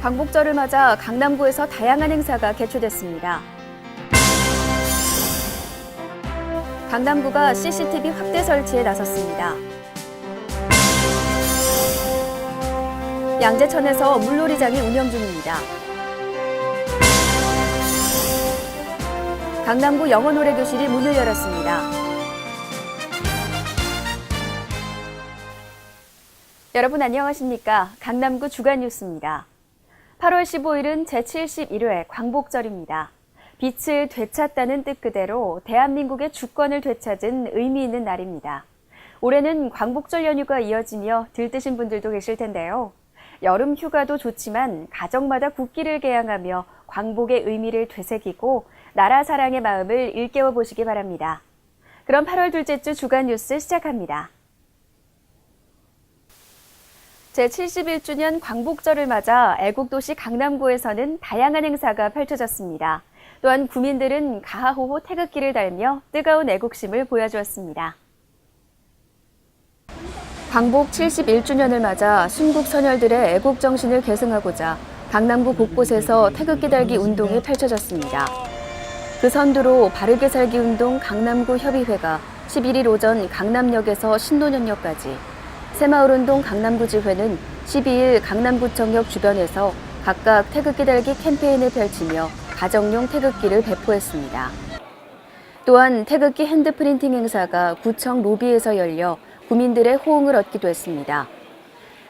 광복절을 맞아 강남구에서 다양한 행사가 개최됐습니다. 강남구가 CCTV 확대 설치에 나섰습니다. 양재천에서 물놀이장이 운영 중입니다. 강남구 영어노래교실이 문을 열었습니다. 여러분 안녕하십니까? 강남구 주간 뉴스입니다. 8월 15일은 제71회 광복절입니다. 빛을 되찾다는 뜻 그대로 대한민국의 주권을 되찾은 의미 있는 날입니다. 올해는 광복절 연휴가 이어지며 들뜨신 분들도 계실 텐데요. 여름 휴가도 좋지만 가정마다 국기를 개양하며 광복의 의미를 되새기고 나라 사랑의 마음을 일깨워 보시기 바랍니다. 그럼 8월 둘째 주 주간 뉴스 시작합니다. 제71주년 광복절을 맞아 애국도시 강남구에서는 다양한 행사가 펼쳐졌습니다. 또한 구민들은 가하호호 태극기를 달며 뜨거운 애국심을 보여주었습니다. 광복 71주년을 맞아 순국 선열들의 애국 정신을 계승하고자 강남구 곳곳에서 태극기 달기 운동이 펼쳐졌습니다. 그 선두로 바르게 살기 운동 강남구 협의회가 11일 오전 강남역에서 신도년역까지 새마을운동 강남구지회는 12일 강남구청역 주변에서 각각 태극기 달기 캠페인을 펼치며 가정용 태극기를 배포했습니다. 또한 태극기 핸드프린팅 행사가 구청 로비에서 열려 구민들의 호응을 얻기도 했습니다.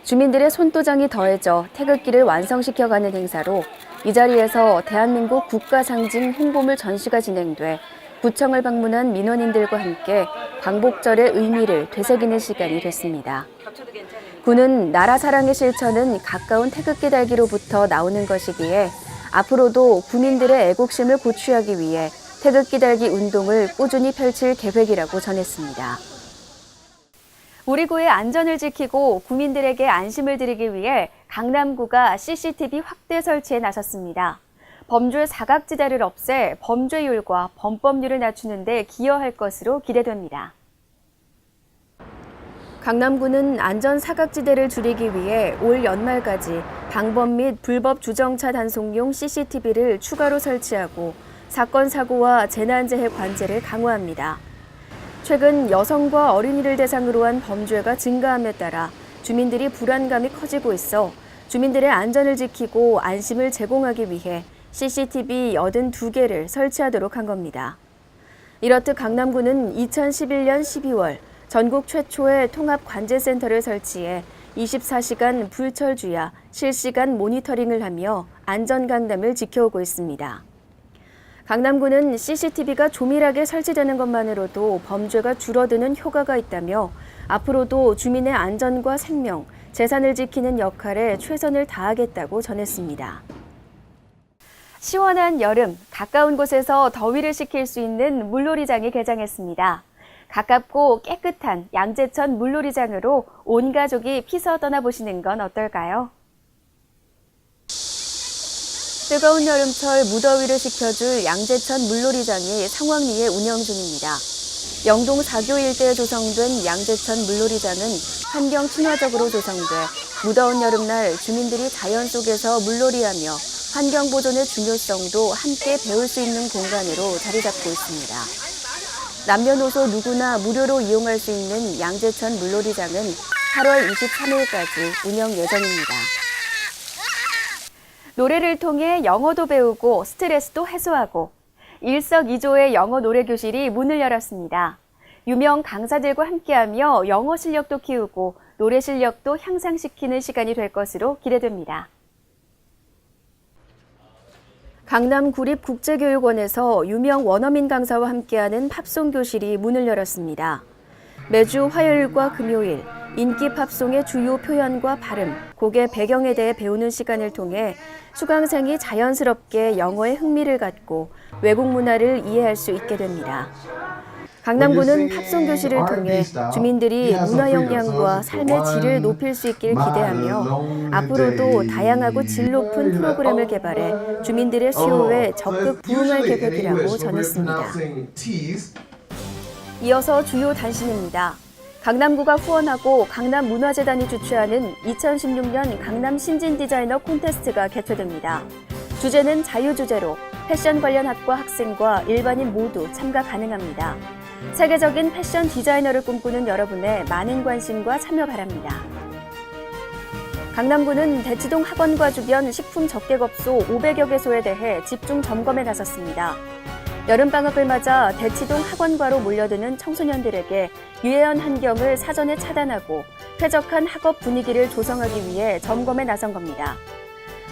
주민들의 손도장이 더해져 태극기를 완성시켜가는 행사로 이 자리에서 대한민국 국가 상징 홍보물 전시가 진행돼 구청을 방문한 민원인들과 함께 광복절의 의미를 되새기는 시간이 됐습니다. 군은 나라 사랑의 실천은 가까운 태극기 달기로부터 나오는 것이기에 앞으로도 군인들의 애국심을 고취하기 위해 태극기 달기 운동을 꾸준히 펼칠 계획이라고 전했습니다. 우리 구의 안전을 지키고 구민들에게 안심을 드리기 위해 강남구가 CCTV 확대 설치에 나섰습니다. 범죄 사각지대를 없애 범죄율과 범법률을 낮추는 데 기여할 것으로 기대됩니다. 강남구는 안전 사각지대를 줄이기 위해 올 연말까지 방범 및 불법 주정차 단속용 CCTV를 추가로 설치하고 사건 사고와 재난재해 관제를 강화합니다. 최근 여성과 어린이를 대상으로 한 범죄가 증가함에 따라 주민들이 불안감이 커지고 있어 주민들의 안전을 지키고 안심을 제공하기 위해 CCTV 82개를 설치하도록 한 겁니다. 이렇듯 강남구는 2011년 12월 전국 최초의 통합 관제센터를 설치해 24시간 불철주야 실시간 모니터링을 하며 안전 강담을 지켜오고 있습니다. 강남구는 CCTV가 조밀하게 설치되는 것만으로도 범죄가 줄어드는 효과가 있다며 앞으로도 주민의 안전과 생명, 재산을 지키는 역할에 최선을 다하겠다고 전했습니다. 시원한 여름, 가까운 곳에서 더위를 식힐 수 있는 물놀이장이 개장했습니다. 가깝고 깨끗한 양재천 물놀이장으로 온 가족이 피서 떠나보시는 건 어떨까요? 뜨거운 여름철 무더위를 식혀줄 양재천 물놀이장이 상황리에 운영 중입니다. 영동 사교 일대에 조성된 양재천 물놀이장은 환경 친화적으로 조성돼 무더운 여름날 주민들이 자연 속에서 물놀이하며 환경 보존의 중요성도 함께 배울 수 있는 공간으로 자리 잡고 있습니다. 남녀노소 누구나 무료로 이용할 수 있는 양재천 물놀이장은 8월 23일까지 운영 예정입니다. 노래를 통해 영어도 배우고 스트레스도 해소하고 일석이조의 영어 노래 교실이 문을 열었습니다. 유명 강사들과 함께하며 영어 실력도 키우고 노래 실력도 향상시키는 시간이 될 것으로 기대됩니다. 강남 구립국제교육원에서 유명 원어민 강사와 함께하는 팝송 교실이 문을 열었습니다. 매주 화요일과 금요일 인기 팝송의 주요 표현과 발음, 곡의 배경에 대해 배우는 시간을 통해 수강생이 자연스럽게 영어에 흥미를 갖고 외국 문화를 이해할 수 있게 됩니다. 강남구는 팝송 교실을 통해 주민들이 문화 역량과 삶의 질을 높일 수 있길 기대하며 앞으로도 다양하고 질 높은 프로그램을 개발해 주민들의 수요에 적극 부응할 계획이라고 전했습니다. 이어서 주요 단신입니다. 강남구가 후원하고 강남문화재단이 주최하는 2016년 강남 신진 디자이너 콘테스트가 개최됩니다. 주제는 자유주제로 패션 관련 학과 학생과 일반인 모두 참가 가능합니다. 세계적인 패션 디자이너를 꿈꾸는 여러분의 많은 관심과 참여 바랍니다. 강남구는 대치동 학원과 주변 식품 적개업소 500여 개소에 대해 집중 점검에 나섰습니다. 여름방학을 맞아 대치동 학원과로 몰려드는 청소년들에게 유해한 환경을 사전에 차단하고 쾌적한 학업 분위기를 조성하기 위해 점검에 나선 겁니다.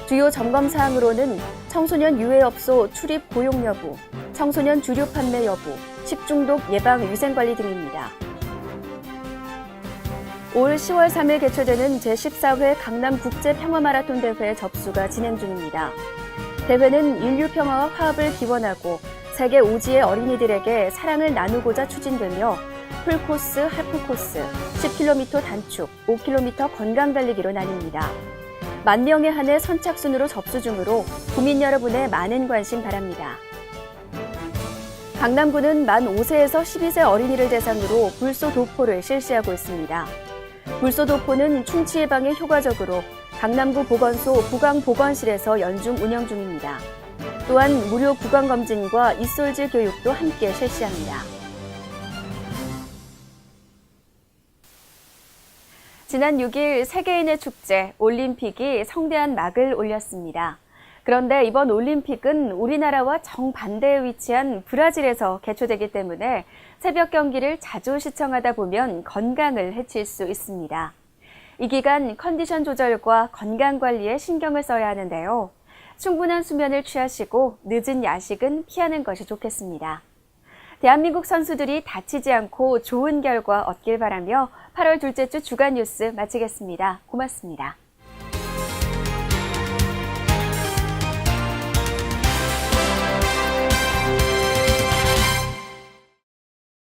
주요 점검 사항으로는 청소년 유해업소 출입 고용 여부, 청소년 주류 판매 여부, 식중독 예방 위생 관리 등입니다. 올 10월 3일 개최되는 제14회 강남 국제 평화 마라톤 대회 접수가 진행 중입니다. 대회는 인류 평화와 화합을 기원하고 세계 오지의 어린이들에게 사랑을 나누고자 추진되며 풀코스, 하프코스, 10km 단축, 5km 건강 달리기로 나뉩니다. 만 명에 한해 선착순으로 접수 중으로 국민 여러분의 많은 관심 바랍니다. 강남구는 만 5세에서 12세 어린이를 대상으로 불소 도포를 실시하고 있습니다. 불소 도포는 충치 예방에 효과적으로 강남구 보건소 부강보건실에서 연중 운영 중입니다. 또한 무료 구강검진과 입솔질 교육도 함께 실시합니다. 지난 6일 세계인의 축제 올림픽이 성대한 막을 올렸습니다. 그런데 이번 올림픽은 우리나라와 정반대에 위치한 브라질에서 개최되기 때문에 새벽 경기를 자주 시청하다 보면 건강을 해칠 수 있습니다. 이 기간 컨디션 조절과 건강 관리에 신경을 써야 하는데요. 충분한 수면을 취하시고 늦은 야식은 피하는 것이 좋겠습니다. 대한민국 선수들이 다치지 않고 좋은 결과 얻길 바라며 8월 둘째 주 주간 뉴스 마치겠습니다. 고맙습니다.